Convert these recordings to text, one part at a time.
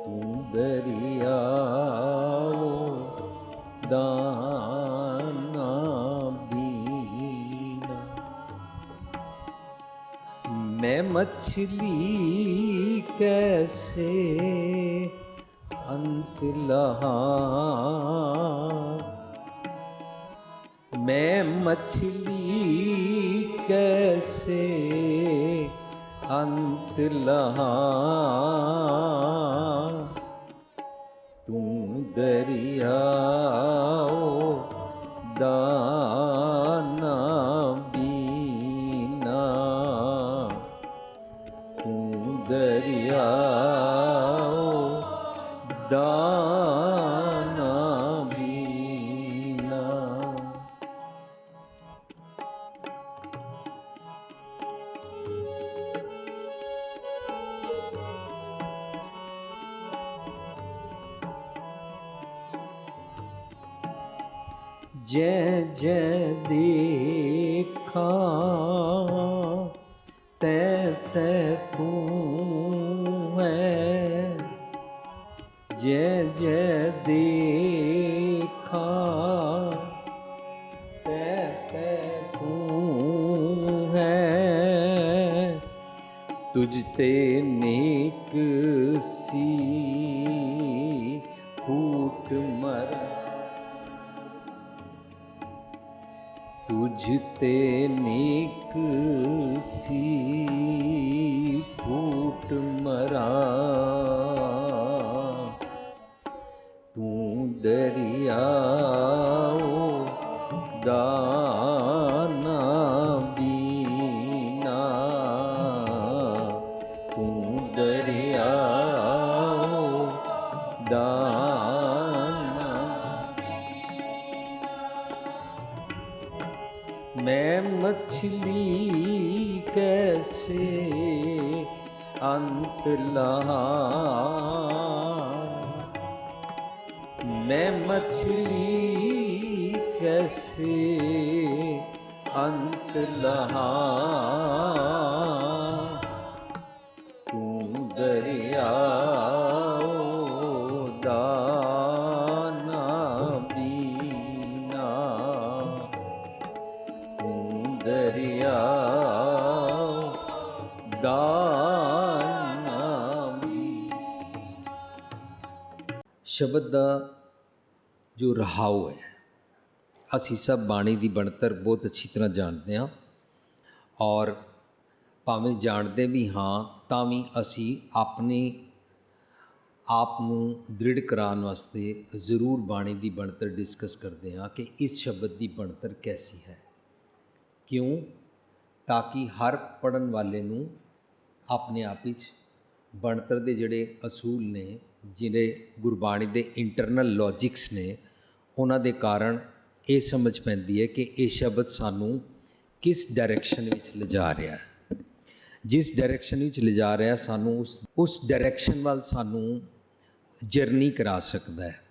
ਤੂੰ ਦਰਿਆਓ ਦਾਨਾ ਬੀਨਾ मैं मछली कैसे अंत लहा मैं मछली कैसे अंत लहा तू दरियाओ दाना बीना तू दरियाओ दाना ਸੀ ਫੂਟ ਮਰ। ਤੁਝ ਤੇ ਨੇਕ ਸੀ। करी कैसे अंत लहा तू दरिया दाना बीना तू दरिया दाना शब्द का ਜੋ ਰਹਾਉ ਹੈ, ਅਸੀਂ ਸਭ ਬਾਣੀ ਦੀ ਬਣਤਰ ਬਹੁਤ ਅੱਛੀ ਤਰ੍ਹਾਂ ਜਾਣਦੇ ਹਾਂ ਔਰ ਭਾਵੇਂ ਜਾਣਦੇ ਵੀ ਹਾਂ, ਤਾਂ ਵੀ ਅਸੀਂ ਆਪਣੇ ਆਪ ਨੂੰ ਦ੍ਰਿੜ ਕਰਾਉਣ ਵਾਸਤੇ ਜ਼ਰੂਰ ਬਾਣੀ ਦੀ ਬਣਤਰ ਡਿਸਕਸ ਕਰਦੇ ਹਾਂ ਕਿ ਇਸ ਸ਼ਬਦ ਦੀ ਬਣਤਰ ਕੈਸੀ ਹੈ। ਕਿਉਂ? ਤਾਂ ਕਿ ਹਰ ਪੜਨ ਵਾਲੇ ਨੂੰ ਆਪਣੇ ਆਪ ਵਿੱਚ ਬਣਤਰ ਦੇ ਜਿਹੜੇ ਅਸੂਲ ਨੇ, ਜਿਹੜੇ ਗੁਰਬਾਣੀ ਦੇ ਇੰਟਰਨਲ ਲੌਜਿਕਸ ਨੇ ਉਹਨਾਂ ਦੇ ਕਾਰਨ ਇਹ ਸਮਝ ਪੈਂਦੀ ਹੈ ਕਿ ਇਹ ਸ਼ਬਦ ਸਾਨੂੰ ਕਿਸ ਡਾਇਰੈਕਸ਼ਨ ਵਿੱਚ ਲਿਜਾ ਰਿਹਾ ਹੈ। ਜਿਸ ਡਾਇਰੈਕਸ਼ਨ ਵਿੱਚ ਲਿਜਾ ਰਿਹਾ, ਸਾਨੂੰ ਉਸ ਉਸ ਡਾਇਰੈਕਸ਼ਨ ਵੱਲ ਸਾਨੂੰ ਜਰਨੀ ਕਰਾ ਸਕਦਾ ਹੈ।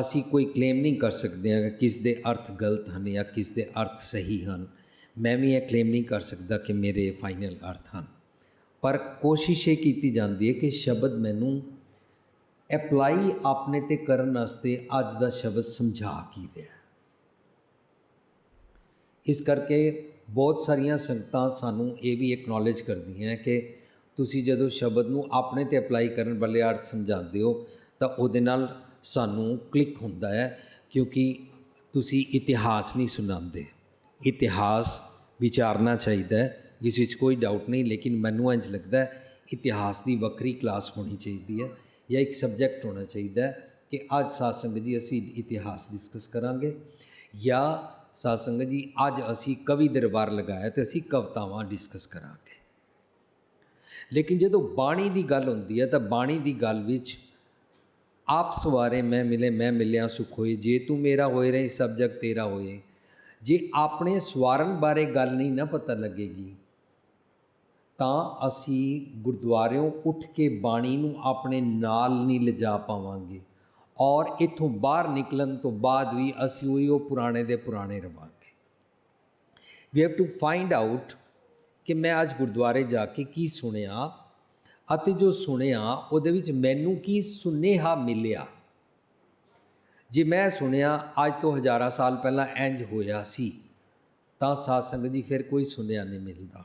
ਅਸੀਂ ਕੋਈ ਕਲੇਮ ਨਹੀਂ ਕਰ ਸਕਦੇ ਹਾਂ ਕਿ ਕਿਸ ਦੇ ਅਰਥ ਗਲਤ ਹਨ ਜਾਂ ਕਿਸ ਦੇ ਅਰਥ ਸਹੀ ਹਨ। ਮੈਂ ਵੀ ਇਹ ਕਲੇਮ ਨਹੀਂ ਕਰ ਸਕਦਾ ਕਿ ਮੇਰੇ ਫਾਈਨਲ ਅਰਥ ਹਨ। ਪਰ ਕੋਸ਼ਿਸ਼ ਇਹ ਕੀਤੀ ਜਾਂਦੀ ਹੈ ਕਿ ਸ਼ਬਦ ਮੈਨੂੰ ਅਪਲਾਈ ਆਪਣੇ ਤੇ ਕਰਨ ਵਾਸਤੇ ਅੱਜ ਦਾ ਸ਼ਬਦ ਸਮਝਾ ਕੀ ਰਿਹਾ ਇਸ ਕਰਕੇ ਬਹੁਤ ਸਾਰੀਆਂ ਸੰਗਤਾਂ ਸਾਨੂੰ ਇਹ ਵੀ ਐਕਨੋਲੇਜ ਕਰਦੀਆਂ ਕਿ ਤੁਸੀਂ ਜਦੋਂ ਸ਼ਬਦ ਨੂੰ ਆਪਣੇ ਤੇ ਅਪਲਾਈ ਕਰਨ ਵਾਲੇ ਅਰਥ ਸਮਝਾਉਂਦੇ ਹੋ, ਤਾਂ ਉਹਦੇ ਨਾਲ ਸਾਨੂੰ ਕਲਿੱਕ ਹੁੰਦਾ ਹੈ, ਕਿਉਂਕਿ ਤੁਸੀਂ ਇਤਿਹਾਸ ਨਹੀਂ ਸੁਣਾਉਂਦੇ। ਇਤਿਹਾਸ ਵਿਚਾਰਨਾ ਚਾਹੀਦਾ ਹੈ ਇਸ ਵਿੱਚ ਕੋਈ ਡਾਊਟ ਨਹੀਂ, ਲੇਕਿਨ ਮੈਨੂੰ ਇੰਝ ਲੱਗਦਾ ਹੈ, ਇਤਿਹਾਸ ਦੀ ਵੱਖਰੀ ਕਲਾਸ ਹੋਣੀ ਚਾਹੀਦੀ ਹੈ। ਜਾਂ ਇੱਕ ਸਬਜੈਕਟ ਹੋਣਾ ਚਾਹੀਦਾ ਹੈ ਕਿ ਅੱਜ ਸਾਧ ਸੰਗਤ ਜੀ ਅਸੀਂ ਇਤਿਹਾਸ ਡਿਸਕਸ ਕਰਾਂਗੇ ਜਾਂ ਸਾਧ ਸੰਗਤ ਜੀ ਅੱਜ ਅਸੀਂ ਕਵੀ ਦਰਬਾਰ ਲਗਾਇਆ ਤੇ ਅਸੀਂ ਕਵਿਤਾਵਾਂ ਡਿਸਕਸ ਕਰਾਂਗੇ ਲੇਕਿਨ ਜਦੋਂ ਬਾਣੀ ਦੀ ਗੱਲ ਹੁੰਦੀ ਹੈ ਤਾਂ ਬਾਣੀ ਦੀ ਗੱਲ ਵਿੱਚ ਆਪ ਸਵਾਰੇ ਮੈਂ ਮਿਲੇ ਮੈਂ ਮਿਲਿਆ ਸੁਖ ਹੋਏ ਜੇ ਤੂੰ ਮੇਰਾ ਹੋਏ ਰਹੀ ਸਭ ਜਗ ਤੇਰਾ ਹੋਏ ਜੇ ਆਪਣੇ ਸਵਾਰਨ ਬਾਰੇ ਗੱਲ ਨਹੀਂ ਨਾ ਪਤਾ ਲੱਗੇਗੀ ਤਾਂ ਅਸੀਂ ਗੁਰਦੁਆਰਿਓਂ ਉੱਠ ਕੇ ਬਾਣੀ ਨੂੰ ਆਪਣੇ ਨਾਲ ਨਹੀਂ ਲਿਜਾ ਪਾਵਾਂਗੇ ਔਰ ਇਥੋਂ ਬਾਹਰ ਨਿਕਲਣ ਤੋਂ ਬਾਅਦ ਵੀ ਅਸੀਂ ਉਹੀ ਉਹ ਪੁਰਾਣੇ ਦੇ ਪੁਰਾਣੇ ਰਵਾਂਗੇ। We have to find out ਕਿ ਮੈਂ ਅੱਜ ਗੁਰਦੁਆਰੇ ਜਾ ਕੇ ਕੀ ਸੁਣਿਆ ਅਤੇ ਜੋ ਸੁਣਿਆ ਉਹਦੇ ਵਿੱਚ ਮੈਨੂੰ ਕੀ ਸੁਨੇਹਾ ਮਿਲਿਆ। ਜੇ ਮੈਂ ਸੁਣਿਆ ਅੱਜ ਤੋਂ ਹਜ਼ਾਰਾਂ ਸਾਲ ਪਹਿਲਾਂ ਇੰਜ ਹੋਇਆ ਸੀ ਤਾਂ ਸਾਧ ਸੰਗਤ ਜੀ ਫਿਰ ਕੋਈ ਸੁਨੇਹਾ ਨਹੀਂ ਮਿਲਦਾ।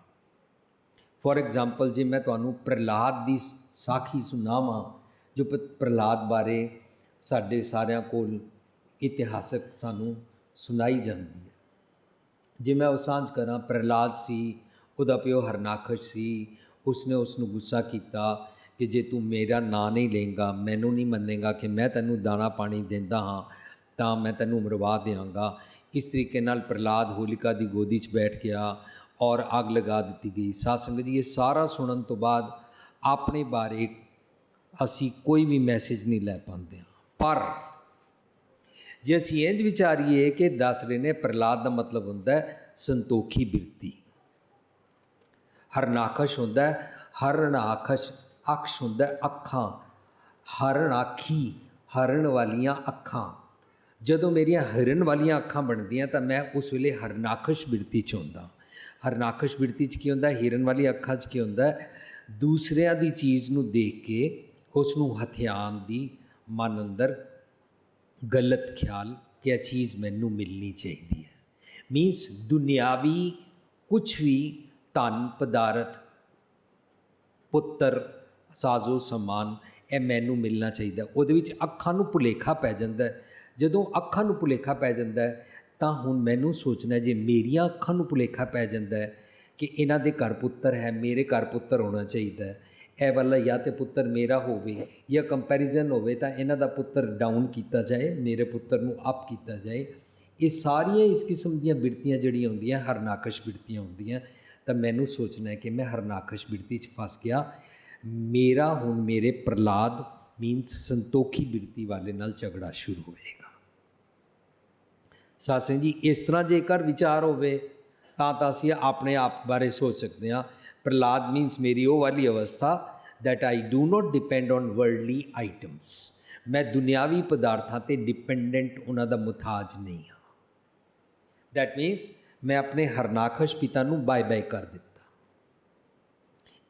ਫੋਰ ਐਗਜ਼ਾਮਪਲ ਜੇ ਮੈਂ ਤੁਹਾਨੂੰ ਪ੍ਰਹਲਾਦ ਦੀ ਸਾਖੀ ਸੁਣਾਵਾਂ, ਜੋ ਪ- ਬਾਰੇ ਸਾਡੇ ਸਾਰਿਆਂ ਕੋਲ ਇਤਿਹਾਸਕ ਸਾਨੂੰ ਸੁਣਾਈ ਜਾਂਦੀ ਹੈ। ਜੇ ਮੈਂ ਉਹ ਸਾਂਝ ਕਰਾਂ, ਪ੍ਰਹਲਾਦ ਸੀ, ਉਹਦਾ ਪਿਓ ਹਰਨਾਖਸ਼ ਸੀ, ਉਸਨੇ ਉਸ ਨੂੰ ਗੁੱਸਾ ਕੀਤਾ ਕਿ ਜੇ ਤੂੰ ਮੇਰਾ ਨਾਂ ਨਹੀਂ ਲੇਂਗਾ ਮੈਨੂੰ ਨਹੀਂ ਮੰਨੇਗਾ ਕਿ ਮੈਂ ਤੈਨੂੰ ਦਾਣਾ ਪਾਣੀ ਦਿੰਦਾ ਹਾਂ, ਤਾਂ ਮੈਂ ਤੈਨੂੰ ਮਰਵਾ ਦਿਆਂਗਾ। ਇਸ ਤਰੀਕੇ ਨਾਲ ਪ੍ਰਹਲਾਦ ਹੋਲਿਕਾ ਦੀ ਗੋਦੀ 'ਚ ਬੈਠ ਗਿਆ ਔਰ ਅੱਗ ਲਗਾ ਦਿੱਤੀ ਗਈ। ਸਾਧ ਸੰਗਤ ਜੀ, ਇਹ ਸਾਰਾ ਸੁਣਨ ਤੋਂ ਬਾਅਦ ਆਪਣੇ ਬਾਰੇ ਅਸੀਂ ਕੋਈ ਵੀ ਮੈਸੇਜ ਨਹੀਂ ਲੈ ਪਾਉਂਦੇ ਹਾਂ। ਪਰ ਜੇ ਅਸੀਂ ਇੰਜ ਵਿਚਾਰੀਏ ਕਿ ਦੱਸ ਰਹੇ ਨੇ, ਪ੍ਰਹਿਲਾਦ ਦਾ ਮਤਲਬ ਹੁੰਦਾ ਹੈ ਸੰਤੋਖੀ ਬਿਰਤੀ। ਹਰਨਾਕਸ਼ ਹੁੰਦਾ ਹੈ ਹਰਨਾਕਸ਼ ਅਕਸ਼ ਹੁੰਦਾ ਹੈ ਅੱਖਾਂ ਹਰਨਾਖੀ ਹਰਨ ਵਾਲੀਆਂ ਅੱਖਾਂ। ਜਦੋਂ ਮੇਰੀਆਂ ਹਰਨ ਵਾਲੀਆਂ ਅੱਖਾਂ ਬਣਦੀਆਂ ਤਾਂ ਮੈਂ ਉਸ ਵੇਲੇ ਹਰਨਾਕਸ਼ ਬਿਰਤੀ ਚ ਹੁੰਦਾ ਹਰਨਾਕਸ਼ ਬਿਰਤੀ ਚ ਕੀ ਹੁੰਦਾ? ਹੈ? ਹਿਰਨ ਵਾਲੀ ਅੱਖਾਂ ਚ ਕੀ ਹੁੰਦਾ? ਦੂਸਰਿਆਂ ਦੀ ਚੀਜ਼ ਨੂੰ ਦੇਖ ਕੇ ਉਸ ਨੂੰ ਹਥਿਆਣ ਦੀ ਮਨ ਅੰਦਰ ਗਲਤ ਖਿਆਲ ਕਿ ਇਹ ਚੀਜ਼ ਮੈਨੂੰ ਮਿਲਣੀ ਚਾਹੀਦੀ ਹੈ। ਮੀਨਸ ਦੁਨਿਆਵੀ ਕੁਝ ਵੀ ਧਨ, ਪਦਾਰਥ, ਪੁੱਤਰ, ਸਾਜ਼ੋ, ਸਮਾਨ, ਇਹ ਮੈਨੂੰ ਮਿਲਣਾ ਚਾਹੀਦਾ। ਉਹਦੇ ਵਿੱਚ ਅੱਖਾਂ ਨੂੰ ਭੁਲੇਖਾ ਪੈ ਜਾਂਦਾ ਜਦੋਂ ਅੱਖਾਂ ਨੂੰ ਭੁਲੇਖਾ ਪੈ ਜਾਂਦਾ ਤਾਂ ਹੁਣ ਮੈਨੂੰ ਸੋਚਣਾ ਜੇ ਮੇਰੀਆਂ ਅੱਖਾਂ ਨੂੰ ਭੁਲੇਖਾ ਪੈ ਜਾਂਦਾ ਹੈ ਕਿ ਇਹਨਾਂ ਦੇ ਘਰ ਪੁੱਤਰ ਹੈ, ਮੇਰੇ ਘਰ ਪੁੱਤਰ ਹੋਣਾ ਚਾਹੀਦਾ ਹੈ। ਇਹ ਵਾਲਾ ਜਾਂ ਤੇ ਪੁੱਤਰ ਮੇਰਾ ਹੋਵੇ ਜਾਂ ਕੰਪੈਰੀਜ਼ਨ ਹੋਵੇ ਤਾਂ ਇਹਨਾਂ ਦਾ ਪੁੱਤਰ ਡਾਊਨ ਕੀਤਾ ਜਾਏ, ਮੇਰੇ ਪੁੱਤਰ ਨੂੰ ਅਪ ਕੀਤਾ ਜਾਏ। ਇਹ ਸਾਰੀਆਂ ਇਸ ਕਿਸਮ ਦੀਆਂ ਬਿਰਤੀਆਂ ਜਿਹੜੀਆਂ ਹੁੰਦੀਆਂ, ਹਰਨਾਕਸ਼ ਬਿਰਤੀਆਂ ਹੁੰਦੀਆਂ, ਤਾਂ ਮੈਨੂੰ ਸੋਚਣਾ ਹੈ ਕਿ ਮੈਂ ਹਰਨਾਕਸ਼ ਬਿਰਤੀ 'ਚ ਫਸ ਗਿਆ। ਮੇਰਾ ਹੁਣ ਮੇਰੇ ਪ੍ਰਲਾਦ ਮੀਨਸ ਸੰਤੋਖੀ ਬਿਰਤੀ ਵਾਲੇ ਨਾਲ ਝਗੜਾ ਸ਼ੁਰੂ ਹੋਏਗਾ। ਸਾਧ ਸੰਗਤ ਜੀ। ਇਸ ਤਰ੍ਹਾਂ ਜੇਕਰ ਵਿਚਾਰ ਹੋਵੇ, ਤਾਂ ਤਾਂ ਅਸੀਂ ਆਪਣੇ ਆਪ ਬਾਰੇ ਸੋਚ ਸਕਦੇ ਹਾਂ। ਪ੍ਰਲਾਦ ਮੀਨਸ ਮੇਰੀ ਉਹ ਵਾਲੀ ਅਵਸਥਾ that I do not depend on worldly items ਮੈਂ ਦੁਨਿਆਵੀ ਪਦਾਰਥਾਂ ਤੇ ਡਿਪੈਂਡੈਂਟ ਉਹਨਾਂ ਦਾ ਮੁਤਾਜ ਨਹੀਂ ਹਾਂ। That means ਮੈਂ ਆਪਣੇ ਹਰਨਾਖਸ਼ ਪਿਤਾ ਨੂੰ ਬਾਏ ਬਾਏ ਕਰ ਦਿੱਤਾ।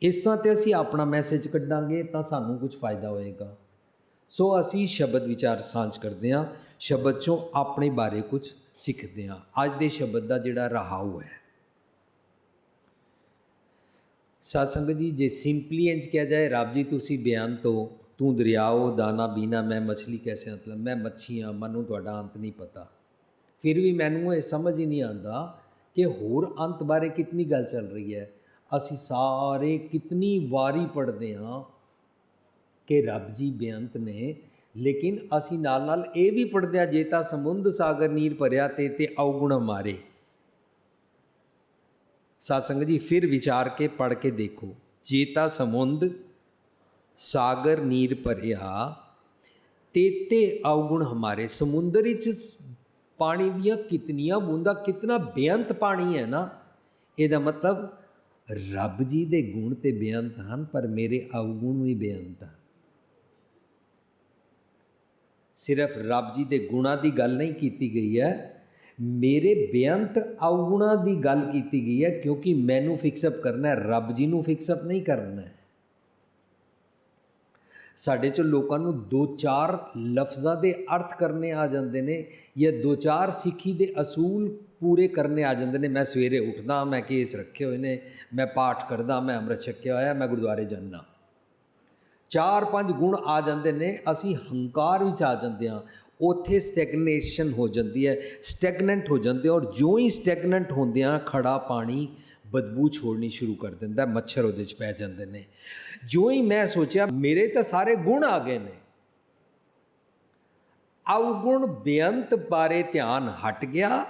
ਇਸ ਤਰ੍ਹਾਂ ਤੇ ਅਸੀਂ ਆਪਣਾ ਮੈਸੇਜ ਕੱਢਾਂਗੇ, ਤਾਂ ਸਾਨੂੰ ਕੁਝ ਫਾਇਦਾ ਹੋਏਗਾ। ਸੋ ਅਸੀਂ ਸ਼ਬਦ ਵਿਚਾਰ ਸਾਂਝ ਕਰਦੇ ਹਾਂ, ਸ਼ਬਦ ਚੋਂ ਆਪਣੇ ਬਾਰੇ ਕੁਝ ਸਿੱਖਦੇ ਹਾਂ। ਅੱਜ ਦੇ ਸ਼ਬਦ ਦਾ ਜਿਹੜਾ ਰਹਾਉ ਹੈ। ਸਾਧ ਜੀ, ਜੇ ਸਿੰਪਲੀ ਇੰਜ ਕਿਹਾ ਜਾਏ, ਰੱਬ ਜੀ, ਤੁਸੀਂ ਬਿਆਨ ਤੋਂ ਤੂੰ ਦਰਿਆਓ, ਦਾਣਾ ਬੀਨਾ ਮੈਂ ਮਛਲੀ ਕੈਸੇ ਮਤਲਬ ਮੈਂ ਮੱਛੀ ਹਾਂ ਮੈਨੂੰ ਤੁਹਾਡਾ ਅੰਤ ਨਹੀਂ ਪਤਾ। ਫਿਰ ਵੀ ਮੈਨੂੰ ਇਹ ਸਮਝ ਹੀ ਨਹੀਂ ਆਉਂਦਾ ਕਿ ਹੋਰ ਅੰਤ ਬਾਰੇ ਕਿਤਨੀ ਗੱਲ ਚੱਲ ਰਹੀ ਹੈ। ਅਸੀਂ ਸਾਰੇ ਕਿਤਨੀ ਵਾਰੀ ਪੜ੍ਹਦੇ ਹਾਂ ਕਿ ਰੱਬ ਜੀ ਬੇਅੰਤ ਨੇ, ਲੇਕਿਨ ਅਸੀਂ ਨਾਲ ਨਾਲ ਇਹ ਵੀ ਪੜ੍ਹਦੇ ਹਾਂ, ਜੇ ਤਾਂ ਸਮੁੰਦ ਸਾਗਰ ਨੀਰ ਭਰਿਆ ਤੇ ਤੇ ਔਗੁਣ ਮਾਰੇ। ਸਾਧ ਜੀ, ਫਿਰ ਵਿਚਾਰ ਕੇ ਪੜ੍ਹ ਕੇ ਦੇਖੋ, ਜੇ ਤਾਂ ਸਮੁੰਦ ਸਾਗਰ ਨੀਰ ਭਰਿਆ ਤੇਤੇ ਔਗੁਣ ਹਮਾਰੇ। ਸਮੁੰਦਰ ਵਿੱਚ ਪਾਣੀ ਦੀਆਂ ਕਿਤਨੀਆਂ ਬੂੰਦਾਂ, ਕਿਤਨਾ ਬੇਅੰਤ ਪਾਣੀ ਹੈ ਨਾ, ਇਹਦਾ ਮਤਲਬ ਰੱਬ ਜੀ ਦੇ ਗੁਣ ਤੇ ਬੇਅੰਤ ਹਨ, ਪਰ ਮੇਰੇ ਔਗੁਣ ਵੀ ਬੇਅੰਤ ਹਨ। ਸਿਰਫ ਰੱਬ ਜੀ ਦੇ ਗੁਣਾਂ ਦੀ ਗੱਲ ਨਹੀਂ ਕੀਤੀ ਗਈ ਹੈ। ਮੇਰੇ ਬੇਅੰਤ ਔਗੁਣਾਂ ਦੀ ਗੱਲ ਕੀਤੀ ਗਈ ਹੈ ਕਿਉਂਕਿ ਮੈਨੂੰ ਫਿਕਸ ਅਪ ਕਰਨਾ ਹੈ, ਰੱਬ ਜੀ ਨੂੰ ਫਿਕਸ ਅਪ ਨਹੀਂ ਕਰਨਾ ਹੈ। ਸਾਡੇ ਚ ਲੋਕਾਂ ਨੂੰ ਦੋ ਚਾਰ ਲਫ਼ਜ਼ਾਂ ਦੇ ਅਰਥ ਕਰਨੇ ਆ ਜਾਂਦੇ ਨੇ ਜਾਂ ਦੋ ਚਾਰ ਸਿੱਖੀ ਦੇ ਅਸੂਲ ਪੂਰੇ ਕਰਨੇ ਆ ਜਾਂਦੇ ਨੇ। ਮੈਂ ਸਵੇਰੇ ਉੱਠਦਾ, ਮੈਂ ਕੇਸ ਰੱਖੇ ਹੋਏ ਨੇ, ਮੈਂ ਪਾਠ ਕਰਦਾ, ਮੈਂ ਅੰਮ੍ਰਿਤ ਛਕਿਆ ਹੋਇਆ, ਮੈਂ ਗੁਰਦੁਆਰੇ ਜਾਂਦਾ। ਚਾਰ ਪੰਜ ਗੁਣ ਆ ਜਾਂਦੇ ਨੇ, ਅਸੀਂ ਹੰਕਾਰ ਵਿੱਚ ਆ ਜਾਂਦੇ ਹਾਂ। ਉੱਥੇ ਸਟੈਗਨੇਸ਼ਨ ਹੋ ਜਾਂਦੀ ਹੈ ਸਟੈਗਨੈਂਟ ਹੋ ਜਾਂਦੇ ਔਰ ਜੋ ਹੀ ਸਟੈਗਨੈਂਟ ਹੁੰਦੇ ਆ ਖੜਾ ਪਾਣੀ ਬਦਬੂ ਛੋੜਨੀ ਸ਼ੁਰੂ ਕਰ ਦਿੰਦਾ, ਮੱਛਰ ਉਹਦੇ 'ਚ ਪੈ ਜਾਂਦੇ ਨੇ। ਜੋ ਹੀ ਮੈਂ ਸੋਚਿਆ, ਮੇਰੇ ਤਾਂ ਸਾਰੇ ਗੁਣ ਆ ਗਏ ਨੇ। ਅਵਗੁਣ ਬੇਅੰਤ ਬਾਰੇ ਧਿਆਨ ਹਟ ਗਿਆ,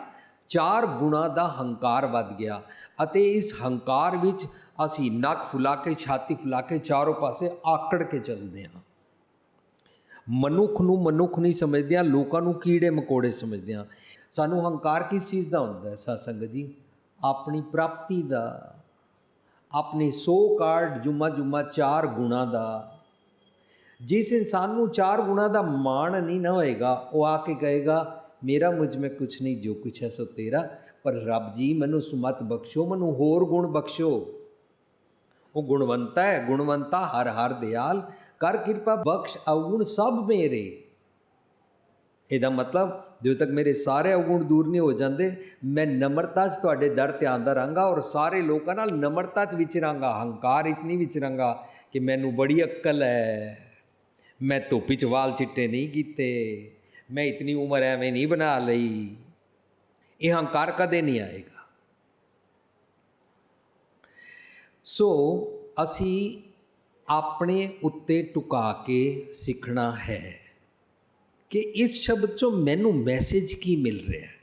ਚਾਰ ਗੁਣਾ ਦਾ ਹੰਕਾਰ ਵੱਧ ਗਿਆ ਅਤੇ ਇਸ ਹੰਕਾਰ ਵਿੱਚ ਅਸੀਂ ਨੱਕ ਫੁਲਾ ਕੇ ਛਾਤੀ ਫੁਲਾ ਕੇ ਚਾਰੋਂ ਪਾਸੇ ਆਕੜ ਕੇ ਚੱਲਦੇ ਹਾਂ। ਮਨੁੱਖ ਨੂੰ ਮਨੁੱਖ ਨਹੀਂ ਸਮਝਦੇ ਆ ਲੋਕਾਂ ਨੂੰ ਕੀੜੇ ਮਕੋੜੇ ਸਮਝਦੇ ਆ ਸਾਨੂੰ ਹੰਕਾਰ ਕਿਸ ਚੀਜ਼ ਦਾ ਹੁੰਦਾ ਹੈ, ਸਾਧ ਜੀ? ਆਪਣੀ ਪ੍ਰਾਪਤੀ ਦਾ, ਆਪਣੇ ਸੋ ਕਾਰਡ ਜੁਮਾ ਜੁਮਾ ਚਾਰ ਗੁਣਾ ਦਾ। ਜਿਸ ਇਨਸਾਨ ਨੂੰ ਚਾਰ ਗੁਣਾ ਦਾ ਮਾਣ ਨਹੀਂ ਨਾ ਹੋਏਗਾ, ਉਹ ਆ ਕੇ ਕਹੇਗਾ, ਮੇਰਾ ਮੁਝ में ਕੁਛ ਨਹੀਂ, ਜੋ ਕੁਛ ਹੈ ਸੋ ਤੇਰਾ। ਪਰ ਰੱਬ ਜੀ, ਮੈਨੂੰ ਸੁਮਤ ਬਖਸ਼ੋ, ਮੈਨੂੰ ਹੋਰ ਗੁਣ ਬਖਸ਼ੋ। ਉਹ ਗੁਣਵੰਤਾ ਹੈ, ਗੁਣਵੰਤਾ ਹਰ ਹਰ ਦਿਆਲ, ਕਰ ਕਿਰਪਾ ਬਖਸ਼ ਅਵਗੁਣ ਸਭ ਮੇਰੇ। ਇਹਦਾ ਮਤਲਬ, ਜਦੋਂ ਤੱਕ ਮੇਰੇ ਸਾਰੇ ਅਵਗੁਣ ਦੂਰ ਨਹੀਂ ਹੋ ਜਾਂਦੇ, ਮੈਂ ਨਮਰਤਾ 'ਚ ਤੁਹਾਡੇ ਦਰ ਤੇ ਆਂਦਾ ਰਾਂਗਾ ਔਰ ਸਾਰੇ ਲੋਕਾਂ ਨਾਲ ਨਮਰਤਾ 'ਚ ਵਿਚਰਾਂਗਾ, ਹੰਕਾਰ 'ਚ ਨਹੀਂ ਵਿਚਰਾਂਗਾ ਕਿ ਮੈਨੂੰ ਬੜੀ ਅਕਲ ਹੈ। ਮੈਂ ਧੁੱਪ 'ਚ ਵਾਲ ਚਿੱਟੇ ਨਹੀਂ ਕੀਤੇ, ਮੈਂ ਇਤਨੀ ਉਮਰ ਐਵੇਂ ਨਹੀਂ ਬਣਾ ਲਈ। ਇਹ ਹੰਕਾਰ ਕਦੇ ਨਹੀਂ ਆਏਗਾ। ਸੋ ਅਸੀਂ ਆਪਣੇ ਉੱਤੇ ਟੁਕਾ ਕੇ ਸਿੱਖਣਾ ਹੈ ਕਿ ਇਸ ਸ਼ਬਦ ਚੋਂ ਮੈਨੂੰ ਮੈਸੇਜ ਕੀ ਮਿਲ ਰਿਹਾ ਹੈ?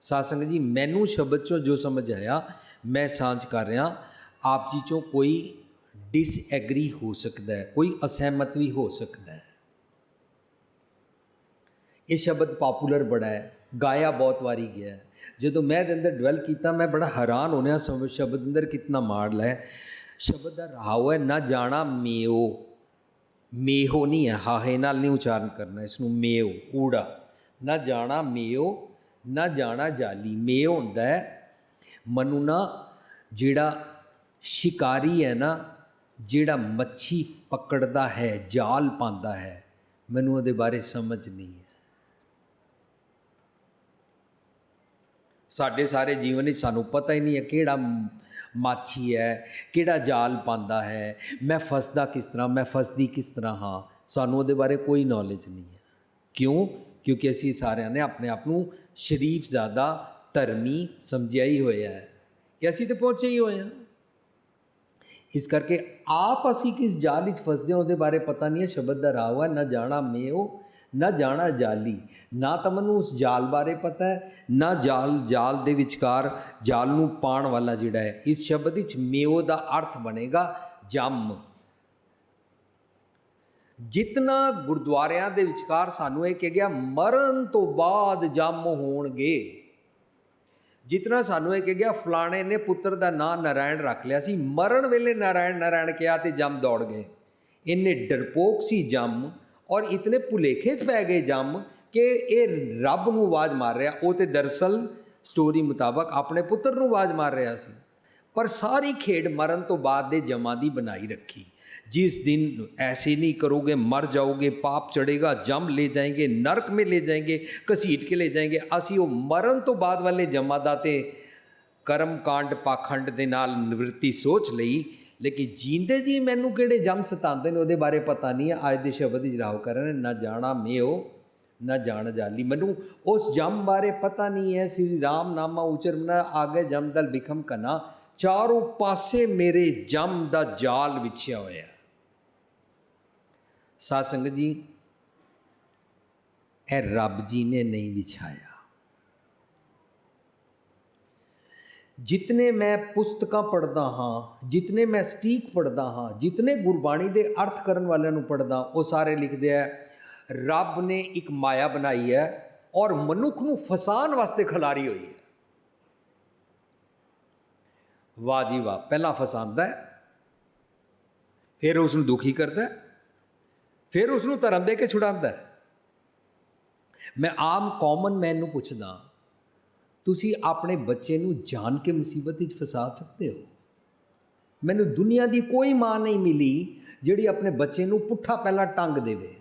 ਸਾਸੰਗ ਜੀ, ਮੈਨੂੰ ਸ਼ਬਦ ਚੋਂ ਜੋ ਸਮਝ ਆਇਆ, ਮੈਂ ਸਾਂਝ ਕਰ ਰਿਹਾ। ਆਪ ਜੀ ਚੋਂ ਕੋਈ ਡਿਸਐਗਰੀ ਹੋ ਸਕਦਾ ਹੈ, ਕੋਈ ਅਸਹਿਮਤ ਵੀ ਹੋ ਸਕਦਾ ਹੈ। ਇਹ ਸ਼ਬਦ ਪਪੂਲਰ ਬੜਾ ਹੈ, ਗਾਇਆ ਬਹੁਤ ਵਾਰੀ ਗਿਆ ਹੈ। ਜਦੋਂ ਮੈਂ ਇਹਦੇ ਅੰਦਰ ਡਵੈਲ ਕੀਤਾ, ਮੈਂ ਬੜਾ ਹੈਰਾਨ ਹੋਣਿਆ ਸਮ, ਸ਼ਬਦ ਅੰਦਰ ਕਿੰਨਾ ਮਾਡਲ ਹੈ ਸ਼ਬਦ ਦਾ ਰਹਾਉ ਹੈ, ਨਾ ਜਾਣਾ ਮੇਓ। ਮੇਹੋ ਨਹੀਂ ਹੈ, ਹਾਹੇ ਨਾਲ ਨਹੀਂ ਉਚਾਰਨ ਕਰਨਾ ਇਸ ਨੂੰ ਮੇਓ ਊੜਾ ਨਾ ਜਾਣਾ ਮੇਓ, ਨਾ ਜਾਣਾ ਜਾਲੀ। ਮੇਓ ਹੁੰਦਾ ਹੈ, ਮਨੂ ਨਾ ਜਿਹੜਾ ਸ਼ਿਕਾਰੀ ਹੈ ਨਾ, ਜਿਹੜਾ ਮੱਛੀ ਪਕੜਦਾ ਹੈ, ਜਾਲ ਪਾਉਂਦਾ ਹੈ। ਮੈਨੂੰ ਉਹਦੇ ਬਾਰੇ ਸਮਝ ਨਹੀਂ ਹੈ। ਸਾਡੇ ਸਾਰੇ ਜੀਵਨ ਵਿੱਚ ਸਾਨੂੰ ਪਤਾ ਹੀ ਨਹੀਂ ਹੈ ਕਿਹੜਾ ਮਾਛੀ ਹੈ, ਕਿਹੜਾ ਜਾਲ ਪਾਉਂਦਾ ਹੈ, ਮੈਂ ਫਸਦਾ ਕਿਸ ਤਰ੍ਹਾਂ, ਮੈਂ ਫਸਦੀ ਕਿਸ ਤਰ੍ਹਾਂ ਹਾਂ, ਸਾਨੂੰ ਉਹਦੇ ਬਾਰੇ ਕੋਈ ਨੌਲੇਜ ਨਹੀਂ ਹੈ। ਕਿਉਂ? ਕਿਉਂਕਿ ਅਸੀਂ ਸਾਰਿਆਂ ਨੇ ਆਪਣੇ ਆਪ ਨੂੰ ਸ਼ਰੀਫ ਜ਼ਿਆਦਾ ਧਰਮੀ ਸਮਝਿਆ ਹੀ ਹੋਇਆ ਹੈ ਕਿ ਅਸੀਂ ਤੇ ਪਹੁੰਚੇ ਹੀ ਹੋਏ ਹਾਂ। ਇਸ ਕਰਕੇ ਆਪ ਅਸੀਂ ਕਿਸ ਜਾਲ ਵਿੱਚ ਫਸਦੇ ਹਾਂ ਉਹਦੇ ਬਾਰੇ ਪਤਾ ਨਹੀਂ ਹੈ, ਸ਼ਬਦ ਦਾ ਰਾਹ ਹੈ, ਨਾ ਜਾਣਾ ਮੇਓ ਨਾ ਜਾਣਾ ਜਾਲੀ, ਨਾ ਤਾਂ ਮੈਨੂੰ ਉਸ ਜਾਲ ਬਾਰੇ ਪਤਾ ਹੈ, ਨਾ ਜਾਲ ਜਾਲ ਦੇ ਵਿਚਕਾਰ ਜਾਲ ਨੂੰ ਪਾਣ ਵਾਲਾ ਜਿਹੜਾ ਹੈ, ਇਸ ਸ਼ਬਦ ਵਿੱਚ ਮੇਓ ਦਾ ਅਰਥ ਬਣੇਗਾ ਜੰਮ। ਜਿਤਨਾ ਗੁਰਦੁਆਰਿਆਂ ਦੇ ਵਿਚਕਾਰ ਸਾਨੂੰ ਇਹ ਕਿਹਾ ਗਿਆ, ਮਰਨ ਤੋਂ ਬਾਅਦ ਜੰਮ ਹੋਣਗੇ। ਜਿਤਨਾ ਸਾਨੂੰ ਇਹ ਕਿਹਾ ਗਿਆ, ਫਲਾਣੇ ਨੇ ਪੁੱਤਰ ਦਾ ਨਾਂ ਨਾਰਾਇਣ ਰੱਖ ਲਿਆ ਸੀ, ਮਰਨ ਵੇਲੇ ਨਾਰਾਇਣ ਨਾਰਾਇਣ ਕਿਹਾ ਤੇ ਜੰਮ ਦੌੜ ਗਏ। ਇੰਨੇ ਡਰਪੋਕ ਸੀ ਜੰਮ ਔਰ ਇਤਨੇ ਭੁਲੇਖੇ 'ਚ ਪੈ ਗਏ ਜੰਮ ਕਿ ਇਹ ਰੱਬ ਨੂੰ ਆਵਾਜ਼ ਮਾਰ ਰਿਹਾ। ਉਹ ਤੇ ਦਰਸਲ ਸਟੋਰੀ ਮੁਤਾਬਕ ਆਪਣੇ ਪੁੱਤਰ ਨੂੰ ਆਵਾਜ਼ ਮਾਰ ਰਿਹਾ ਸੀ। ਪਰ ਸਾਰੀ ਖੇਡ ਮਰਨ ਤੋਂ ਬਾਅਦ ਦੇ ਜਮਾਂ ਦੀ ਬਣਾਈ ਰੱਖੀ। ਜਿਸ ਦਿਨ ਐਸੀ ਨਹੀਂ ਕਰੋਗੇ, ਮਰ ਜਾਓਗੇ, ਪਾਪ ਚੜੇਗਾ ਜੰਮ ਲੈ ਜਾਏਗੇ, ਨਰਕ ਮੇ ਲੈ ਜਾਏਗੇ ਕਸੀਟ ਕੇ ਲੈ ਜਾਏਗੇ, ਅਸੀਂ ਉਹ ਮਰਨ ਤੋਂ ਬਾਅਦ ਵਾਲੇ ਜਮਾਂ ਦਾ ਤੇ ਕਰਮ ਕਾਂਡ ਪਾਖੰਡ ਦੇ ਨਾਲ ਨਿਵਰਤੀ ਸੋਚ ਲਈ ਲੇਕਿਨ ਜੀਂਦੇ ਜੀ ਮੈਨੂੰ ਕਿਹੜੇ ਜੰਮ ਸਤਾਉਂਦੇ ਨੇ ਉਹਦੇ ਬਾਰੇ ਪਤਾ ਨਹੀਂ ਹੈ। ਅੱਜ ਦੇ ਸ਼ਬਦ ਹੀ ਰਾਵ ਕਰਨ ਨਾ ਜਾਣਾ ਮੇਓ, ਨਾ ਜਾਣ ਜਾਲੀ। ਮੈਨੂੰ ਉਸ ਜਮ ਬਾਰੇ ਪਤਾ ਨਹੀਂ ਹੈ। ਸ੍ਰੀ ਰਾਮ ਨਾਮਾ ਉਚਰਨਾ ਆਗੇ ਜਮ ਦਲ ਬਿਖਮ ਕਨਾ। ਚਾਰੋਂ ਪਾਸੇ ਮੇਰੇ ਜਮ ਦਾ ਜਾਲ ਵਿਛਿਆ ਹੋਇਆ ਸਾਧ ਸੰਗਤ ਜੀ, ਇਹ ਰੱਬ ਜੀ ਨੇ ਨਹੀਂ ਵਿਛਾਇਆ। ਜਿਤਨੇ ਮੈਂ ਪੁਸਤਕਾਂ ਪੜ੍ਹਦਾ ਹਾਂ, ਜਿਤਨੇ ਮੈਂ ਸਟੀਕ ਪੜ੍ਹਦਾ ਹਾਂ, ਜਿਤਨੇ ਗੁਰਬਾਣੀ ਦੇ ਅਰਥ ਕਰਨ ਵਾਲਿਆਂ ਨੂੰ ਪੜ੍ਹਦਾ, ਉਹ ਸਾਰੇ ਲਿਖਦੇ ਆ, ਰੱਬ ਨੇ ਇੱਕ ਮਾਇਆ ਬਣਾਈ ਹੈ ਔਰ ਮਨੁੱਖ ਨੂੰ ਫਸਾਉਣ ਵਾਸਤੇ ਖਿਲਾਰੀ ਹੋਈ ਹੈ। ਵਾਹ ਜੀ ਵਾਹ, ਪਹਿਲਾਂ ਫਸਾਉਂਦਾ ਫਿਰ ਉਸ ਨੂੰ ਦੁਖੀ ਕਰਦਾ ਫਿਰ ਉਸ ਨੂੰ ਧਰਮ ਦੇ ਕੇ ਛੁਡਾਉਂਦਾ ਮੈਂ ਆਮ ਕਾਮਨ ਮੈਨ ਨੂੰ ਪੁੱਛਦਾ ਤੁਸੀਂ ਆਪਣੇ ਬੱਚੇ ਨੂੰ ਜਾਣ ਕੇ ਮੁਸੀਬਤ ਵਿੱਚ ਫਸਾ ਸਕਦੇ ਹੋ ਮੈਨੂੰ ਦੁਨੀਆ ਦੀ ਕੋਈ ਮਾਂ ਨਹੀਂ ਮਿਲੀ ਜਿਹੜੀ ਆਪਣੇ ਬੱਚੇ ਨੂੰ ਪੁੱਠਾ ਪਹਿਲਾਂ ਟੰਗ ਦੇਵੇ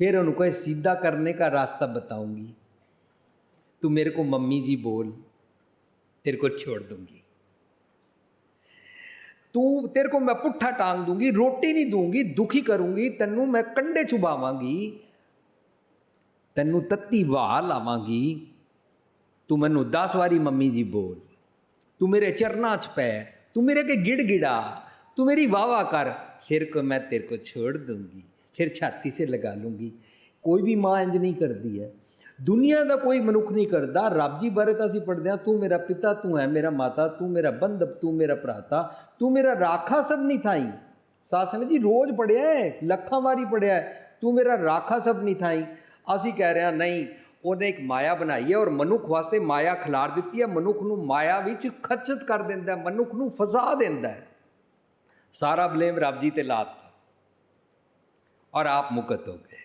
फिर उनको सीधा करने का रास्ता बताऊंगी तू मेरे को मम्मी जी बोल तेरे को छोड़ दूंगी तू तेरे को मैं पुट्ठा टांग दूंगी रोटी नहीं दूंगी दुखी करूंगी तेनू मैं कंडे चुबावांगी तेनू तत्ती वाह लावांगी ਤੂੰ ਮੈਨੂੰ 10 ਵਾਰੀ ਮੰਮੀ ਜੀ ਬੋਲ। ਤੂੰ ਮੇਰੇ ਚਰਨਾਂ 'ਚ ਪੈ, ਤੂੰ ਮੇਰੇ ਕੇ ਗਿੜ ਗਿੜਾ, ਤੂੰ ਮੇਰੀ ਵਾਹ ਵਾਹ ਕਰ। ਫਿਰ ਕੋ ਮੈਂ ਤੇਰੇ ਕੋ ਛੋੜ ਦੂੰਗੀ, ਫਿਰ ਛਾਤੀ ਸੇ ਲਗਾ ਲੂੰਗੀ। ਕੋਈ ਵੀ ਮਾਂ ਇੰਜ ਨਹੀਂ ਕਰਦੀ ਹੈ ਦੁਨੀਆ ਦਾ ਕੋਈ ਮਨੁੱਖ ਨਹੀਂ ਕਰਦਾ। ਰੱਬ ਜੀ ਬਾਰੇ ਤਾਂ ਅਸੀਂ ਪੜਦੇ ਆ, ਤੂੰ ਮੇਰਾ ਪਿਤਾ, ਤੂੰ ਹੈ ਮੇਰਾ ਮਾਤਾ, ਤੂੰ ਮੇਰਾ ਬੰਦਪ ਤੂੰ ਮੇਰਾ ਭਰਾਤਾ, ਤੂੰ ਮੇਰਾ ਰਾਖਾ ਸਭ ਨਹੀਂ ਥਾਈ। ਸਾਧ ਸੰਗਤ ਜੀ ਰੋਜ਼ ਪੜਿਆ ਹੈ ਲੱਖਾਂ ਵਾਰੀ ਪੜਿਆ ਤੂੰ ਮੇਰਾ ਰਾਖਾ ਸਭ ਨਹੀਂ ਥਾਈ। ਅਸੀਂ ਕਹਿ ਰਹੇ ਆ, ਨਹੀਂ ਉਹਨੇ ਇੱਕ ਮਾਇਆ ਬਣਾਈ ਹੈ ਔਰ ਮਨੁੱਖ ਵਾਸਤੇ ਮਾਇਆ ਖਿਲਾਰ ਦਿੱਤੀ ਹੈ। ਮਨੁੱਖ ਨੂੰ ਮਾਇਆ ਵਿੱਚ ਖਰਚਤ ਕਰ ਦਿੰਦਾ ਹੈ। ਮਨੁੱਖ ਨੂੰ ਫਸਾ ਦਿੰਦਾ ਹੈ। ਸਾਰਾ ਬਲੇਮ ਰੱਬ ਜੀ ਤੇ ਲਾਤ ਔਰ ਆਪ ਮੁਕਤ ਹੋ ਗਏ।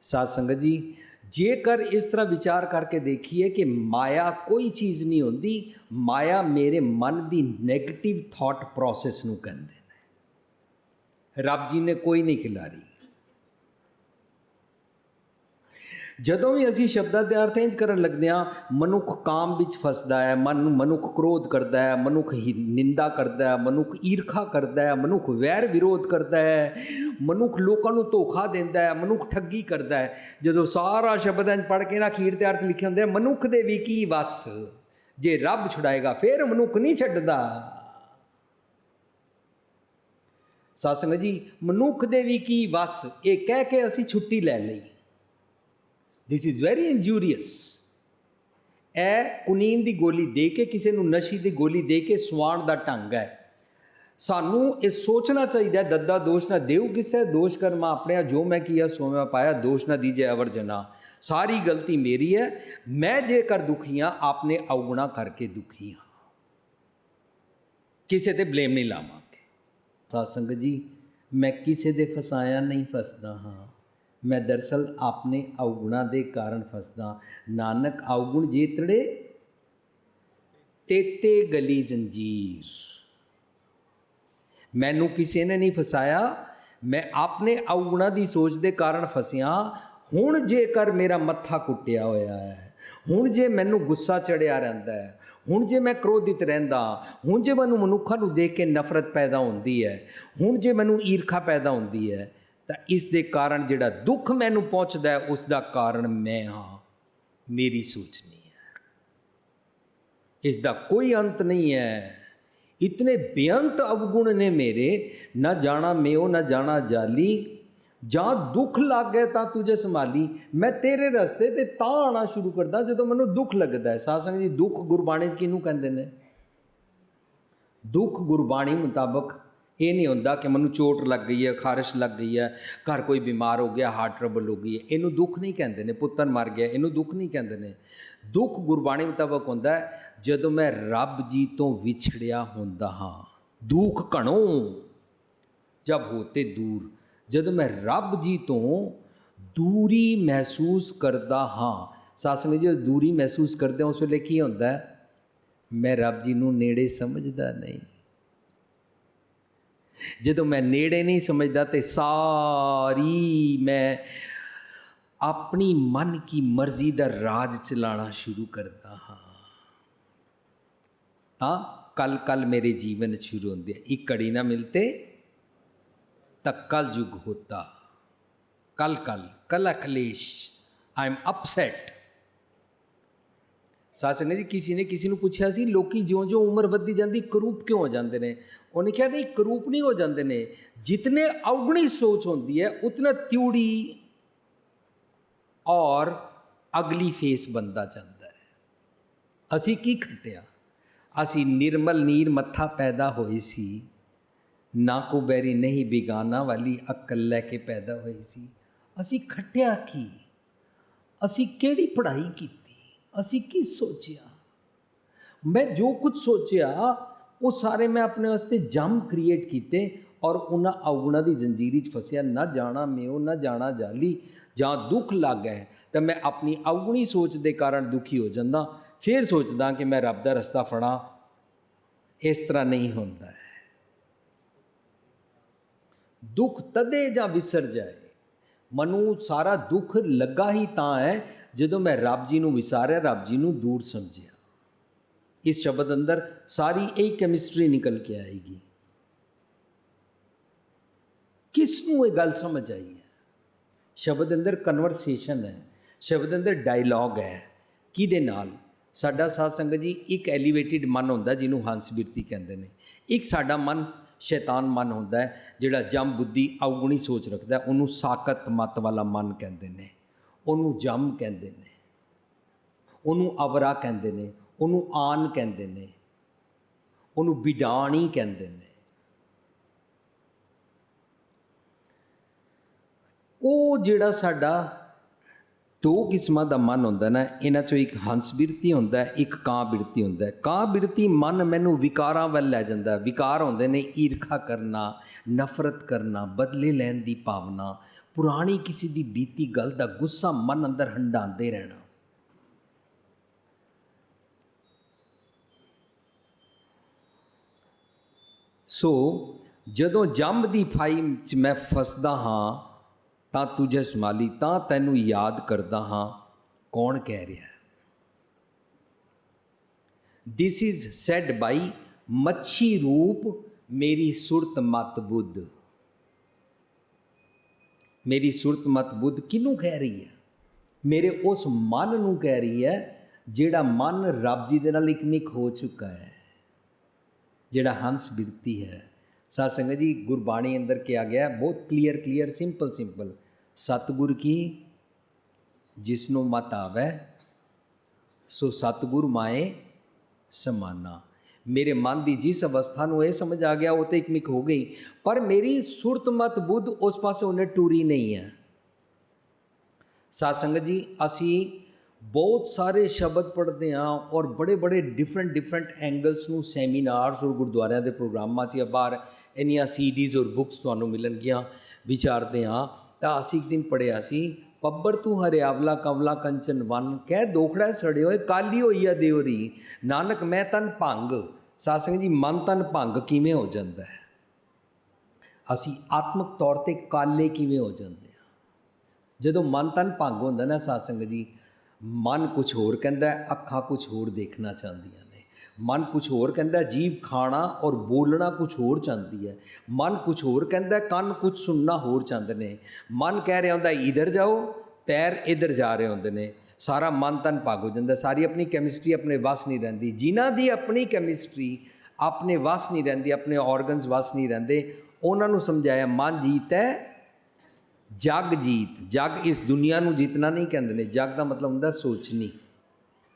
ਸਾਧ ਸੰਗਤ ਜੀ, ਜੇਕਰ ਇਸ ਤਰ੍ਹਾਂ ਵਿਚਾਰ ਕਰਕੇ ਦੇਖੀਏ ਕਿ ਮਾਇਆ ਕੋਈ ਚੀਜ਼ ਨਹੀਂ ਹੁੰਦੀ, ਮਾਇਆ ਮੇਰੇ ਮਨ ਦੀ 네ਗੇਟਿਵ ਥਾਟ ਪ੍ਰੋਸੈਸ ਨੂੰ ਕਹਿੰਦੇ ਨੇ। ਰੱਬ ਜੀ ਨੇ ਕੋਈ ਨਹੀਂ ਖਿਲਾਰੀ। ਜਦੋਂ ਵੀ ਅਸੀਂ ਸ਼ਬਦਾਂ ਦੇ ਅਰਥ ਇੰਜ ਕਰਨ ਲੱਗਦੇ ਹਾਂ, ਮਨੁੱਖ ਕਾਮ ਵਿੱਚ ਫਸਦਾ ਹੈ, ਮਨ ਮਨੁੱਖ ਕ੍ਰੋਧ ਕਰਦਾ ਹੈ, ਮਨੁੱਖ ਨਿੰਦਾ ਕਰਦਾ ਹੈ, ਮਨੁੱਖ ਈਰਖਾ ਕਰਦਾ ਹੈ, ਮਨੁੱਖ ਵੈਰ ਵਿਰੋਧ ਕਰਦਾ ਹੈ, ਮਨੁੱਖ ਲੋਕਾਂ ਨੂੰ ਧੋਖਾ ਦਿੰਦਾ ਹੈ, ਮਨੁੱਖ ਠੱਗੀ ਕਰਦਾ ਹੈ। ਜਦੋਂ ਸਾਰਾ ਸ਼ਬਦ ਇੰਜ ਪੜ੍ਹ ਕੇ ਨਾ ਖੀਰ ਤੇ ਅਰਥ ਲਿਖੇ ਹੁੰਦੇ ਮਨੁੱਖ ਦੇ ਵੀ ਕੀ ਵਸ? ਜੇ ਰੱਬ ਛੁਡਾਏਗਾ, ਫਿਰ ਮਨੁੱਖ ਨਹੀਂ ਛੱਡਦਾ। ਸਾਸੰਗ ਜੀ, ਮਨੁੱਖ ਦੇ ਵੀ ਕੀ ਵਸ? ਇਹ ਕਹਿ ਕੇ ਅਸੀਂ ਛੁੱਟੀ ਲੈ ਲਈ। ਥਿਸ ਇਜ਼ ਵੈਰੀ ਇੰਜੂਰੀਅਸ ਇਹ ਕੁਨੀਨ ਦੀ ਗੋਲੀ ਦੇ ਕੇ, ਕਿਸੇ ਨੂੰ ਨਸ਼ੀ ਦੀ ਗੋਲੀ ਦੇ ਕੇ ਸਵਾਣ ਦਾ ਢੰਗ ਹੈ। ਸਾਨੂੰ ਇਹ ਸੋਚਣਾ ਚਾਹੀਦਾ ਦੱਦਾ ਦੋਸ਼ ਨਾ ਦੇਉ ਕਿਸੇ, ਦੋਸ਼ ਕਰਮਾ ਆਪਣੇ ਜੋ ਮੈਂ ਕੀਆ ਸੋ ਮੈਂ ਪਾਇਆ, ਦੋਸ਼ ਨਾ ਦੀਜੇ ਅਵਰ ਜਨਾ। ਸਾਰੀ ਗਲਤੀ ਮੇਰੀ ਹੈ, ਮੈਂ ਜੇਕਰ ਦੁਖੀ ਹਾਂ, ਆਪਨੇ ਅਵਗੁਣਾ ਕਰਕੇ ਦੁਖੀ ਹਾਂ। ਕਿਸੇ ਤੇ ਬਲੇਮ ਨਹੀਂ ਲਾਵਾਂਗੇ। ਸਾਧ ਸੰਗਤ ਜੀ, ਮੈਂ ਕਿਸੇ ਦੇ ਫਸਾਇਆ ਨਹੀਂ, ਫਸਦਾ ਹਾਂ। ਮੈਂ ਦਰਸਲ ਆਪਣੇ ਅਵਗੁਣਾ ਦੇ ਕਾਰਨ ਫਸਦਾ। ਨਾਨਕ ਅਵਗੁਣ ਜੀਤੜੇ ਤੇਤੇ ਗਲੀ ਜੰਜੀਰ। ਮੈਨੂੰ ਕਿਸੇ ਨੇ ਨਹੀਂ ਫਸਾਇਆ। ਮੈਂ ਆਪਣੇ ਅਵਗੁਣਾ ਦੀ ਸੋਚ ਦੇ ਕਾਰਨ ਫਸਿਆ। ਹੁਣ ਜੇਕਰ ਮੇਰਾ ਮੱਥਾ ਕੁੱਟਿਆ ਹੋਇਆ ਹੈ, ਹੁਣ ਜੇ ਮੈਨੂੰ ਗੁੱਸਾ ਚੜਿਆ ਰਹਿੰਦਾ ਹੈ, ਹੁਣ ਜੇ ਮੈਂ ਕ੍ਰੋਧਿਤ ਰਹਿੰਦਾ, ਹੁਣ ਜੇ ਮੈਨੂੰ ਮਨੁੱਖਾਂ ਨੂੰ ਦੇਖ ਕੇ ਨਫ਼ਰਤ ਪੈਦਾ ਹੁੰਦੀ ਹੈ, ਹੁਣ ਜੇ ਮੈਨੂੰ ਈਰਖਾ ਪੈਦਾ ਹੁੰਦੀ ਹੈ ਤਾਂ ਇਸ ਦੇ ਕਾਰਨ ਜਿਹੜਾ ਦੁੱਖ ਮੈਨੂੰ ਪਹੁੰਚਦਾ ਹੈ ਉਸ ਦਾ ਕਾਰਨ ਮੈਂ ਹਾਂ। ਮੇਰੀ ਸੋਚਣੀ ਹੈ। ਇਸ ਦਾ ਕੋਈ ਅੰਤ ਨਹੀਂ ਹੈ। ਇਤਨੇ ਬੇਅੰਤ ਅਵਗੁਣ ਨੇ ਮੇਰੇ, ਨਾ ਜਾਣਾ ਮੇਓ, ਨਾ ਜਾਣਾ ਜਾਲੀ। ਜਾਂ ਦੁੱਖ ਲੱਗ ਗਿਆ ਤਾਂ ਤੁਝੇ ਸੰਭਾਲੀ। ਮੈਂ ਤੇਰੇ ਰਸਤੇ ਤੇ ਤਾਂ ਆਣਾ ਸ਼ੁਰੂ ਕਰਦਾ ਜਦੋਂ ਮੈਨੂੰ ਦੁੱਖ ਲੱਗਦਾ ਹੈ। ਸਾਧ ਸੰਗਤ ਜੀ, ਦੁੱਖ ਗੁਰਬਾਣੀ 'ਚ ਕਿਹਨੂੰ ਕਹਿੰਦੇ ਨੇ? ਦੁੱਖ ਗੁਰਬਾਣੀ ਮੁਤਾਬਕ ਇਹ ਨਹੀਂ ਹੁੰਦਾ ਕਿ ਮੈਨੂੰ ਚੋਟ ਲੱਗ ਗਈ ਹੈ, ਖਾਰਿਸ਼ ਲੱਗ ਗਈ ਹੈ, ਘਰ ਕੋਈ ਬਿਮਾਰ ਹੋ ਗਿਆ ਹਾਰਟ ਟਰਬਲ ਹੋ ਗਈ ਹੈ। ਇਹਨੂੰ ਦੁੱਖ ਨਹੀਂ ਕਹਿੰਦੇ ਨੇ, ਪੁੱਤਰ ਮਰ ਗਿਆ, ਇਹਨੂੰ ਦੁੱਖ ਨਹੀਂ ਕਹਿੰਦੇ ਨੇ। ਦੁੱਖ ਗੁਰਬਾਣੀ ਮੁਤਾਬਕ ਹੁੰਦਾ ਜਦੋਂ ਮੈਂ ਰੱਬ ਜੀ ਤੋਂ ਵਿਛੜਿਆ ਹੁੰਦਾ ਹਾਂ, ਦੁੱਖ ਘਣੋ ਜਬ ਹੋਤੇ ਦੂਰ, ਜਦੋਂ ਮੈਂ ਰੱਬ ਜੀ ਤੋਂ ਦੂਰੀ ਮਹਿਸੂਸ ਕਰਦਾ ਹਾਂ ਸਾਸੰਗ ਜੀ ਜਦੋਂ ਦੂਰੀ ਮਹਿਸੂਸ ਕਰਦੇ ਹਾਂ ਉਸ ਵੇਲੇ ਕੀ ਹੁੰਦਾ ਮੈਂ ਰੱਬ ਜੀ ਨੂੰ ਨੇੜੇ ਸਮਝਦਾ ਨਹੀਂ। ਜਦੋਂ ਮੈਂ ਨੇੜੇ ਨਹੀਂ ਸਮਝਦਾ ਤੇ ਸਾਰੀ ਮੈਂ ਆਪਣੀ ਮਨ ਕੀ ਮਰਜ਼ੀ ਦਾ ਰਾਜ ਚਲਾਣਾ ਸ਼ੁਰੂ ਕਰਦਾ ਹਾਂ ਤਾਂ ਕਲ ਕਲ ਮੇਰੇ ਜੀਵਨ ਸ਼ੁਰੂ ਹੁੰਦੇ ਆ ਇੱਕ ਘੜੀ ਨਾ ਮਿਲਤੇ तक कल युग होता कल कल कल अखलेश आई एम अपसेट ਸਾਧ ਸੰਗਤ ਜੀ, ਕਿਸੇ ਨੇ ਕਿਸੇ ਨੂੰ ਪੁੱਛਿਆ ਸੀ, ਲੋਕੀ ਜਿਉਂ-ਜਿਉਂ ਉਮਰ ਵੱਧਦੀ ਜਾਂਦੀ, ਕਰੂਪ ਕਿਉਂ ਹੋ ਜਾਂਦੇ ਨੇ? ਉਹਨੇ ਕਿਹਾ, ਨਹੀਂ, ਕਰੂਪ ਨਹੀਂ ਹੋ ਜਾਂਦੇ ਨੇ। ਜਿਤਨੇ ਅਵਗਣੀ ਸੋਚ ਹੁੰਦੀ ਹੈ, ਉਤਨਾ ਤਿਉੜੀ ਔਰ ਅਗਲੀ ਫੇਸ ਬੰਦਾ ਜਾਂਦਾ ਹੈ। ਅਸੀਂ ਕੀ ਖੱਟਿਆ? ਅਸੀਂ ਨਿਰਮਲ ਨੀਰ ਮੱਥਾ ਪੈਦਾ ਹੋਏ ਸੀ, ਨਾ ਕੋ ਬੈਰੀ ਨਹੀਂ ਬਿਗਾਨਾ ਵਾਲੀ ਅਕਲ ਲੈ ਕੇ ਪੈਦਾ ਹੋਈ ਸੀ। ਅਸੀਂ ਖੱਟਿਆ ਕੀ? ਅਸੀਂ ਕਿਹੜੀ ਪੜ੍ਹਾਈ ਕੀਤੀ? ਅਸੀਂ ਕੀ ਸੋਚਿਆ? ਮੈਂ ਜੋ ਕੁਝ ਸੋਚਿਆ, ਉਹ ਸਾਰੇ ਮੈਂ ਆਪਣੇ ਵਾਸਤੇ ਜਮ ਕ੍ਰੀਏਟ ਕੀਤੇ ਔਰ ਉਹਨਾਂ ਅਵਗੁਣਾ ਦੀ ਜੰਜੀਰੀ 'ਚ ਫਸਿਆ, ਨਾ ਜਾਣਾ ਮੇਉ, ਨਾ ਜਾਣਾ ਜਾਲੀ, ਜਾਂ ਦੁੱਖ ਲੱਗ ਗਏ, ਤਾਂ ਮੈਂ ਆਪਣੀ ਅਵਗੁਣੀ ਸੋਚ ਦੇ ਕਾਰਨ ਦੁਖੀ ਹੋ ਜਾਂਦਾ। ਫਿਰ ਸੋਚਦਾ ਕਿ ਮੈਂ ਰੱਬ ਦਾ ਰਸਤਾ ਫੜਾਂ। ਇਸ ਤਰ੍ਹਾਂ ਨਹੀਂ ਹੁੰਦਾ ਹੈ। ਦੁੱਖ ਤਦੇ ਜਾਂ ਵਿਸਰ ਜਾਏ। ਮਨੂੰ ਸਾਰਾ ਦੁੱਖ ਲੱਗਾ ਹੀ ਤਾਂ ਹੈ ਜਦੋਂ ਮੈਂ ਰੱਬ ਜੀ ਨੂੰ ਵਿਸਾਰਿਆ, ਰੱਬ ਜੀ ਨੂੰ ਦੂਰ ਸਮਝਿਆ। ਇਸ ਸ਼ਬਦ ਅੰਦਰ ਸਾਰੀ ਇਹ ਕੈਮਿਸਟਰੀ ਨਿਕਲ ਕੇ ਆਏਗੀ। ਕਿਸ ਨੂੰ ਇਹ ਗੱਲ ਸਮਝ ਆਈ ਹੈ? ਸ਼ਬਦ ਅੰਦਰ ਕਨਵਰਸੇਸ਼ਨ ਹੈ, ਸ਼ਬਦ ਅੰਦਰ ਡਾਇਲੌਗ ਹੈ। ਕਿਹਦੇ ਨਾਲ? ਸਾਡਾ ਸਾਧ ਸੰਗਤ ਜੀ ਇੱਕ ਐਲੀਵੇਟਿਡ ਮਨ ਹੁੰਦਾ ਜਿਹਨੂੰ ਹੰਸ ਬਿਰਤੀ ਕਹਿੰਦੇ ਨੇ। ਇੱਕ ਸਾਡਾ ਮਨ ਸ਼ੈਤਾਨ ਮਨ ਹੁੰਦਾ ਹੈ, ਜਿਹੜਾ ਜਮ ਬੁੱਧੀ ਅਵਗੁਣੀ ਸੋਚ ਰੱਖਦਾ ਉਹਨੂੰ ਸਾਕਤ ਮਤ ਵਾਲਾ ਮਨ ਕਹਿੰਦੇ ਨੇ। ਉਹਨੂੰ ਜਮ ਕਹਿੰਦੇ ਨੇ, ਉਹਨੂੰ ਅਵਰਾ ਕਹਿੰਦੇ ਨੇ, ਉਹਨੂੰ ਆਨ ਕਹਿੰਦੇ ਨੇ, ਉਹਨੂੰ ਬਿਡਾਣੀ ਕਹਿੰਦੇ ਨੇ। ਉਹ ਜਿਹੜਾ ਸਾਡਾ ਦੋ ਕਿਸਮਾਂ ਦਾ ਮਨ ਹੁੰਦਾ ਨਾ, ਇਹਨਾਂ ਚੋਂ ਇੱਕ ਹੰਸ ਬਿਰਤੀ ਹੁੰਦਾ, ਇੱਕ ਕਾਂ ਬਿਰਤੀ ਹੁੰਦਾ। ਕਾਂ ਬਿਰਤੀ ਮਨ ਮੈਨੂੰ ਵਿਕਾਰਾਂ ਵੱਲ ਲੈ ਜਾਂਦਾ। ਵਿਕਾਰ ਹੁੰਦੇ ਨੇ ਈਰਖਾ ਕਰਨਾ, ਨਫ਼ਰਤ ਕਰਨਾ, ਬਦਲੇ ਲੈਣ ਦੀ ਭਾਵਨਾ ਪੁਰਾਣੀ ਕਿਸੇ ਦੀ ਬੀਤੀ ਗੱਲ ਦਾ ਗੁੱਸਾ ਮਨ ਅੰਦਰ ਹੰਡਾਉਂਦੇ ਰਹਿਣਾ। ਸੋ ਜਦੋਂ ਜੰਮ ਦੀ ਫਾਈ ਚ ਮੈਂ ਫਸਦਾ ਹਾਂ, ਤਾਂ ਤੁਝੇ ਸੰਭਾਲੀ, ਤਾਂ ਤੈਨੂੰ ਯਾਦ ਕਰਦਾ ਹਾਂ, ਕੌਣ ਕਹਿ ਰਿਹਾ ਦਿਸ ਇਜ਼ ਸੈਡ ਬਾਈ ਮੱਛੀ ਰੂਪ, ਮੇਰੀ ਸੁਰਤ ਮਤ ਬੁੱਧ। ਮੇਰੀ ਸੁਰਤ ਮਤ ਬੁੱਧ ਕਿਹਨੂੰ ਕਹਿ ਰਹੀ ਹੈ ਮੇਰੇ ਉਸ ਮਨ ਨੂੰ ਕਹਿ ਰਹੀ ਹੈ ਜਿਹੜਾ ਮਨ ਰੱਬ ਜੀ ਦੇ ਨਾਲ ਇੱਕ ਇਕਨਿਕ ਹੋ ਚੁੱਕਾ ਹੈ ਜਿਹੜਾ ਹੰਸ ਬਿਰਤੀ ਹੈ ਸਾਧ ਸੰਗਤ ਜੀ ਗੁਰਬਾਣੀ ਅੰਦਰ ਕਿਹਾ ਗਿਆ ਬਹੁਤ ਕਲੀਅਰ ਕਲੀਅਰ ਸਿੰਪਲ ਸਿੰਪਲ ਸਤਿਗੁਰ ਕੀ ਜਿਸ ਨੂੰ ਮਤ ਆਵੇ ਸੋ ਸਤਿਗੁਰ ਮਾਏ ਸਮਾਨਾ ਮੇਰੇ ਮਨ ਦੀ ਜਿਸ ਅਵਸਥਾ ਨੂੰ ਇਹ ਸਮਝ ਆ ਗਿਆ, ਉਹ ਤੇ ਇਕਮਿਕ ਹੋ ਗਈ। ਪਰ ਮੇਰੀ ਸੁਰਤ ਮਤ ਬੁੱਧ ਉਸ ਪਾਸੇ ਉਹਨੇ ਟੂਰੀ ਨਹੀਂ ਹੈ। ਸਾਧ ਸੰਗਤ ਜੀ, ਅਸੀਂ ਬਹੁਤ ਸਾਰੇ ਸ਼ਬਦ ਪੜ੍ਹਦੇ ਹਾਂ ਔਰ ਬੜੇ ਬੜੇ ਡਿਫਰੈਂਟ ਡਿਫਰੈਂਟ ਐਂਗਲਸ ਨੂੰ ਸੈਮੀਨਾਰਸ ਔਰ ਗੁਰਦੁਆਰਿਆਂ ਦੇ ਪ੍ਰੋਗਰਾਮਾਂ 'ਚ ਜਾਂ ਬਾਹਰ ਇੰਨੀਆਂ ਸੀਡੀਜ਼ ਔਰ ਬੁੱਕਸ ਤੁਹਾਨੂੰ ਮਿਲਣਗੀਆਂ, ਵਿਚਾਰਦੇ ਹਾਂ। ਤਾਂ ਅਸੀਂ ਇੱਕ ਦਿਨ ਪੜ੍ਹਿਆ ਸੀ ਪੱਬਰ ਤੂੰ ਹਰਿਆਵਲਾ ਕਵਲਾ ਕੰਚਨ ਵਨ ਕਹਿ ਦੋਖੜਾ ਸੜੇ ਹੋਏ ਕਾਲੀ ਹੋਈ ਆ ਦੇਵਰੀ ਨਾਨਕ ਮੈਂ ਤਨ ਭੰਗ ਸਾਧ ਜੀ ਮਨ ਤਨ ਭੰਗ ਕਿਵੇਂ ਹੋ ਜਾਂਦਾ ਹੈ ਅਸੀਂ ਆਤਮਿਕ ਤੌਰ ਤੇ ਕਾਲੇ ਕਿਵੇਂ ਹੋ ਜਾਂਦੇ ਹਾਂ ਜਦੋਂ ਮਨ ਤਨ ਭੰਗ ਹੁੰਦਾ ਨਾ ਸਾਧ ਜੀ ਮਨ ਕੁਝ ਹੋਰ ਕਹਿੰਦਾ ਅੱਖਾਂ ਕੁਝ ਹੋਰ ਦੇਖਣਾ ਚਾਹੁੰਦੀਆਂ ਮਨ ਕੁਝ ਹੋਰ ਕਹਿੰਦਾ ਹੈ, ਜੀਭ ਖਾਣਾ ਔਰ ਬੋਲਣਾ ਕੁਝ ਹੋਰ ਚਾਹੁੰਦੀ ਹੈ। ਮਨ ਕੁਝ ਹੋਰ ਕਹਿੰਦਾ ਕੰਨ ਕੁਝ ਸੁਣਨਾ ਹੋਰ ਚਾਹੁੰਦੇ ਨੇ। ਮਨ ਕਹਿ ਰਿਹਾ ਹੁੰਦਾ ਇਧਰ ਜਾਓ ਪੈਰ ਇਧਰ ਜਾ ਰਹੇ ਹੁੰਦੇ ਨੇ। ਸਾਰਾ ਮਨ ਤਨ ਭੰਗ ਹੋ ਜਾਂਦਾ ਸਾਰੀ ਆਪਣੀ ਕੈਮਿਸਟਰੀ ਆਪਣੇ ਵਸ ਨਹੀਂ ਰਹਿੰਦੀ। ਜਿਨ੍ਹਾਂ ਦੀ ਆਪਣੀ ਕੈਮਿਸਟਰੀ ਆਪਣੇ ਵਸ ਨਹੀਂ ਰਹਿੰਦੀ ਆਪਣੇ ਆਰਗਨਸ ਵਸ ਨਹੀਂ ਰਹਿੰਦੇ ਉਹਨਾਂ ਨੂੰ ਸਮਝਾਇਆ ਮਨ ਜੀਤ ਹੈ ਜਗ ਜੀਤ। ਜਗ ਇਸ ਦੁਨੀਆ ਨੂੰ ਜਿੱਤਣਾ ਨਹੀਂ ਕਹਿੰਦੇ ਨੇ। ਜਗ ਦਾ ਮਤਲਬ ਹੁੰਦਾ ਸੋਚਣੀ।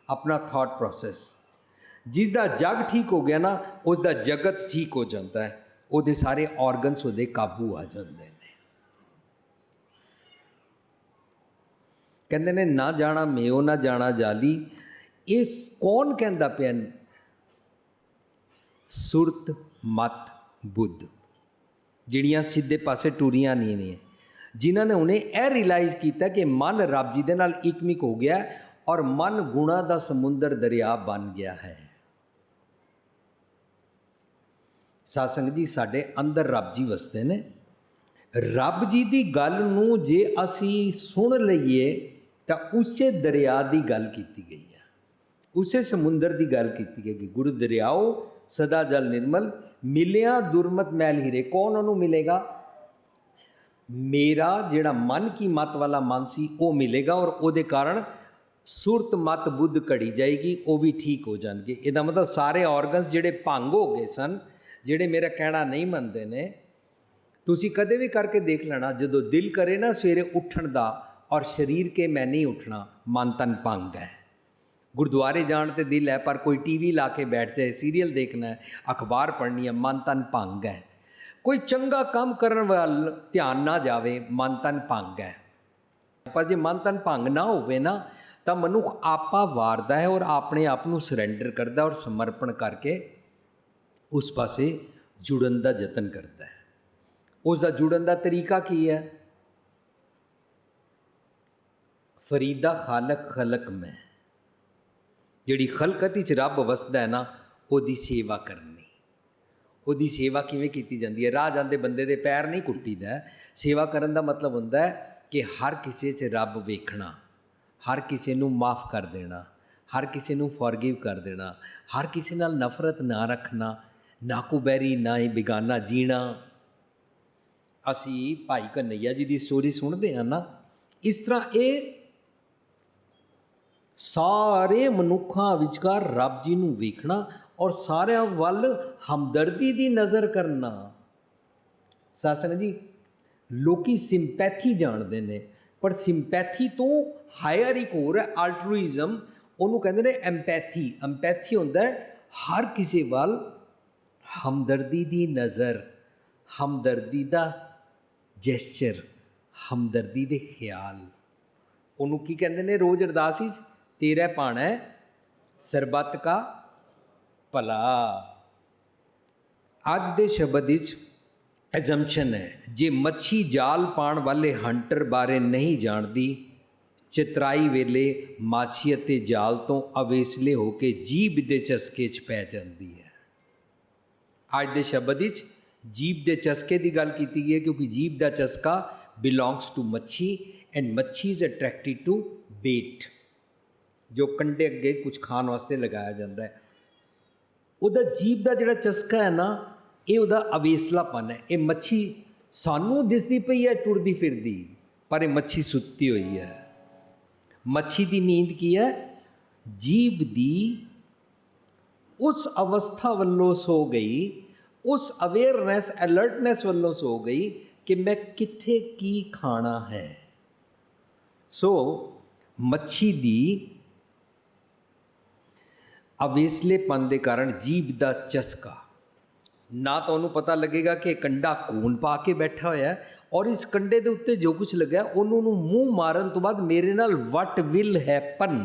ਆਪਣਾ ਥਾਟ ਪ੍ਰੋਸੈਸ ਜਿਸ ਦਾ ਜਗ ਠੀਕ ਹੋ ਗਿਆ ਨਾ ਉਸ ਦਾ ਜਗਤ ਠੀਕ ਹੋ ਜਾਂਦਾ ਹੈ। ਉਹਦੇ ਸਾਰੇ ਆਰਗਨਸ ਉਹਦੇ ਕਾਬੂ ਆ ਜਾਂਦੇ ਨੇ। ਕਹਿੰਦੇ ਨੇ, ਨਾ ਜਾਣਾ ਮੇਓ, ਨਾ ਜਾਣਾ ਜਾਲੀ। ਇਸ ਕੌਣ ਕਹਿੰਦਾ ਪਿਆ? ਸੁਰਤ, ਮਤ, ਬੁੱਧ। ਜਿਹੜੀਆਂ ਸਿੱਧੇ ਪਾਸੇ ਟੁਰੀਆਂ ਨਹੀਂ ਨੇ। ਜਿਨ੍ਹਾਂ ਨੇ ਉਹਨੇ ਇਹ ਰਿਅਲਾਈਜ਼ ਕੀਤਾ ਕਿ ਮਨ ਰੱਬ ਜੀ ਦੇ ਨਾਲ ਇਕਮਿਕ ਹੋ ਗਿਆ ਔਰ ਮਨ ਗੁਣਾ ਦਾ ਸਮੁੰਦਰ ਦਰਿਆ ਬਣ ਗਿਆ ਹੈ। ਸਾਧ ਸੰਗਤ ਜੀ, ਸਾਡੇ ਅੰਦਰ ਰੱਬ ਜੀ ਵਸਦੇ ਨੇ। ਰੱਬ ਜੀ ਦੀ ਗੱਲ ਨੂੰ ਜੇ ਅਸੀਂ ਸੁਣ ਲਈਏ, ਤਾਂ ਉਸੇ ਦਰਿਆ ਦੀ ਗੱਲ ਕੀਤੀ ਗਈ ਹੈ ਉਸੇ ਸਮੁੰਦਰ ਦੀ ਗੱਲ ਕੀਤੀ ਗਈ ਗੁਰੂ ਦਰਿਆਓ, ਸਦਾ ਜਲ ਨਿਰਮਲ, ਮਿਲਿਆ ਦੁਰਮਤ ਮੈਲ ਹੀਰੇ, ਕੌਣ ਉਹਨੂੰ ਮਿਲੇਗਾ? ਮੇਰਾ ਜਿਹੜਾ ਮਨ ਕੀ ਮਤ ਵਾਲਾ ਮਨ ਸੀ, ਉਹ ਮਿਲੇਗਾ ਔਰ ਉਹਦੇ ਕਾਰਨ ਸੁਰਤ ਮਤ ਬੁੱਧ ਘੜੀ ਜਾਏਗੀ, ਉਹ ਵੀ ਠੀਕ ਹੋ ਜਾਣਗੇ। ਇਹਦਾ ਮਤਲਬ ਸਾਰੇ ਆਰਗਨਸ ਜਿਹੜੇ ਭੰਗ ਹੋ ਗਏ ਸਨ ਜਿਹੜੇ ਮੇਰਾ ਕਹਿਣਾ ਨਹੀਂ ਮੰਨਦੇ ਨੇ, ਤੁਸੀਂ ਕਦੇ ਵੀ ਕਰਕੇ ਦੇਖ ਲੈਣਾ, ਜਦੋਂ ਦਿਲ ਕਰੇ ਨਾ ਸਵੇਰੇ ਉੱਠਣ ਦਾ ਔਰ ਸਰੀਰ ਕੇ ਮੈਂ ਨਹੀਂ ਉੱਠਣਾ, ਮਨ ਤਨ ਭੰਗ ਹੈ। ਗੁਰਦੁਆਰੇ ਜਾਣ ਤੇ ਦਿਲ ਹੈ, ਪਰ ਕੋਈ ਟੀਵੀ ਲਾ ਕੇ ਬੈਠ ਜਾਏ ਸੀਰੀਅਲ ਦੇਖਣਾ ਹੈ, ਅਖਬਾਰ ਪੜ੍ਹਨੀ ਹੈ, ਮਨ ਤਨ ਭੰਗ ਹੈ। ਕੋਈ ਚੰਗਾ ਕੰਮ ਕਰਨ ਵੱਲ ਧਿਆਨ ਨਾ ਜਾਵੇ, ਮਨ ਤਨ ਭੰਗ ਹੈ। ਪਰ ਜੇ ਮਨ ਤਨ ਭੰਗ ਨਾ ਹੋਵੇ ਨਾ, ਤਾਂ ਮਨੁੱਖ ਆਪਾ ਵਾਰਦਾ ਹੈ ਔਰ ਆਪਣੇ ਆਪ ਨੂੰ ਸਰੈਂਡਰ ਕਰਦਾ ਔਰ ਸਮਰਪਣ ਕਰਕੇ ਉਸ ਪਾਸੇ ਜੁੜਨ ਦਾ ਯਤਨ ਕਰਦਾ ਹੈ। ਉਸ ਦਾ ਜੁੜਨ ਦਾ ਤਰੀਕਾ ਕੀ ਹੈ? ਫਰੀਦਾ ਖਾਲਕ ਖਲਕ ਮੈਂ। ਜਿਹੜੀ ਖਲਕਤ ਵਿੱਚ ਰੱਬ ਵਸਦਾ ਹੈ ਨਾ, ਉਹਦੀ ਸੇਵਾ ਕਰਨੀ। ਉਹਦੀ ਸੇਵਾ ਕਿਵੇਂ ਕੀਤੀ ਜਾਂਦੀ ਹੈ? ਰਾਹ ਜਾਂਦੇ ਬੰਦੇ ਦੇ ਪੈਰ ਨਹੀਂ ਕੁੱਟੀਦਾ। ਸੇਵਾ ਕਰਨ ਦਾ ਮਤਲਬ ਹੁੰਦਾ ਹੈ ਕਿ ਹਰ ਕਿਸੇ 'ਚ ਰੱਬ ਵੇਖਣਾ, ਹਰ ਕਿਸੇ ਨੂੰ ਮਾਫ ਕਰ ਦੇਣਾ, ਹਰ ਕਿਸੇ ਨੂੰ ਫੋਰਗਿਵ ਕਰ ਦੇਣਾ, ਹਰ ਕਿਸੇ ਨਾਲ ਨਫ਼ਰਤ ਨਾ ਰੱਖਣਾ ਨਾ ਕੋ ਬੈਰੀ ਨਾ ਹੀ ਬਿਗਾਨਾ ਜੀਣਾ। ਅਸੀਂ ਭਾਈ ਕਨਈਆ ਜੀ ਦੀ ਸਟੋਰੀ ਸੁਣਦੇ ਹਾਂ ਨਾ। ਇਸ ਤਰ੍ਹਾਂ ਇਹ ਸਾਰੇ ਮਨੁੱਖਾਂ ਵਿਚਕਾਰ ਰੱਬ ਜੀ ਨੂੰ ਵੇਖਣਾ ਔਰ ਸਾਰਿਆਂ ਵੱਲ ਹਮਦਰਦੀ ਦੀ ਨਜ਼ਰ ਕਰਨਾ। ਸਾਸਨ ਜੀ, ਲੋਕੀ ਸਿੰਪੈਥੀ ਜਾਣਦੇ ਨੇ, ਪਰ ਸਿੰਪੈਥੀ ਤੋਂ ਹਾਇਰ ਇੱਕ ਹੋਰ ਹੈ ਆਲਟਰੂਇਜ਼ਮ ਉਹਨੂੰ ਕਹਿੰਦੇ ਨੇ ਐਮਪੈਥੀ ਐਮਪੈਥੀ ਹੁੰਦਾ ਹੈ, ਹਰ ਕਿਸੇ ਵੱਲ ਹਮਦਰਦੀ ਦੀ ਨਜ਼ਰ, ਹਮਦਰਦੀ ਦਾ ਜੈਸਚਰ ਹਮਦਰਦੀ ਦੇ ਖਿਆਲ। ਉਹਨੂੰ ਕੀ ਕਹਿੰਦੇ ਨੇ? ਰੋਜ਼ ਅਰਦਾਸ ਵਿੱਚ ਤੇਰਾ ਪਾਣਾ ਹੈ, ਸਰਬੱਤ ਕਾ ਭਲਾ। ਅੱਜ ਦੇ ਸ਼ਬਦ ਵਿੱਚ ਐਜ਼ੰਪਸ਼ਨ ਹੈ, ਜੇ ਮੱਛੀ ਜਾਲ ਪਾਣ ਵਾਲੇ ਹੰਟਰ ਬਾਰੇ ਨਹੀਂ ਜਾਣਦੀ, ਚਤਰਾਈ ਵੇਲੇ ਮਾਛੀ ਅਤੇ ਜਾਲ ਤੋਂ ਅਵੇਸਲੇ ਹੋ ਕੇ ਜੀਭ ਦੇ ਚਸਕੇ 'ਚ ਪੈ ਜਾਂਦੀ ਹੈ। ਅੱਜ ਦੇ ਸ਼ਬਦ ਵਿੱਚ ਜੀਭ ਦੇ ਚਸਕੇ ਦੀ ਗੱਲ ਕੀਤੀ ਗਈ ਹੈ, ਕਿਉਂਕਿ ਜੀਭ ਦਾ ਚਸਕਾ ਬਿਲੋਂਗਸ ਟੂ ਮੱਛੀ ਐਂਡ ਮੱਛੀ ਇਜ਼ ਅਟਰੈਕਟਿਡ ਟੂ ਬੇਟ ਜੋ ਕੰਡੇ ਅੱਗੇ ਕੁਝ ਖਾਣ ਵਾਸਤੇ ਲਗਾਇਆ ਜਾਂਦਾ ਹੈ। ਉਹਦਾ ਜੀਭ ਦਾ ਜਿਹੜਾ ਚਸਕਾ ਹੈ ਨਾ, ਇਹ ਉਹਦਾ ਅਵੇਸਲਾਪਨ ਹੈ। ਇਹ ਮੱਛੀ ਸਾਨੂੰ ਦਿਸਦੀ ਪਈ ਹੈ ਟੁਰਦੀ ਫਿਰਦੀ, ਪਰ ਇਹ ਮੱਛੀ ਸੁੱਤੀ ਹੋਈ ਹੈ। ਮੱਛੀ ਦੀ ਨੀਂਦ ਕੀ ਹੈ? ਜੀਭ ਦੀ ਉਸ ਅਵਸਥਾ ਵੱਲੋਂ ਸੋ ਗਈ ਉਸ ਅਵੇਅਰਨੈਸ ਅਲਰਟਨੈਸ ਵੱਲੋਂ ਸੋ ਗਈ ਕਿ ਮੈਂ ਕਿੱਥੇ ਕੀ ਖਾਣਾ ਹੈ ਸੋ ਮੱਛੀ ਦੀ ਅਵੇਸਲੇਪਨ ਦੇ ਕਾਰਨ ਜੀਭ ਦਾ ਚਸਕਾ ਨਾ ਤਾਂ ਉਹਨੂੰ ਪਤਾ ਲੱਗੇਗਾ ਕਿ ਇਹ ਕੰਡਾ ਕੂਨ ਪਾ ਕੇ ਬੈਠਾ ਹੋਇਆ ਹੈ ਔਰ ਇਸ ਕੰਡੇ ਦੇ ਉੱਤੇ ਜੋ ਕੁਝ ਲੱਗਾ ਉਹਨੂੰ ਨੂੰ ਮੂੰਹ ਮਾਰਨ ਤੋਂ ਬਾਅਦ ਮੇਰੇ ਨਾਲ ਵਟ ਵਿਲ ਹੈਪਨ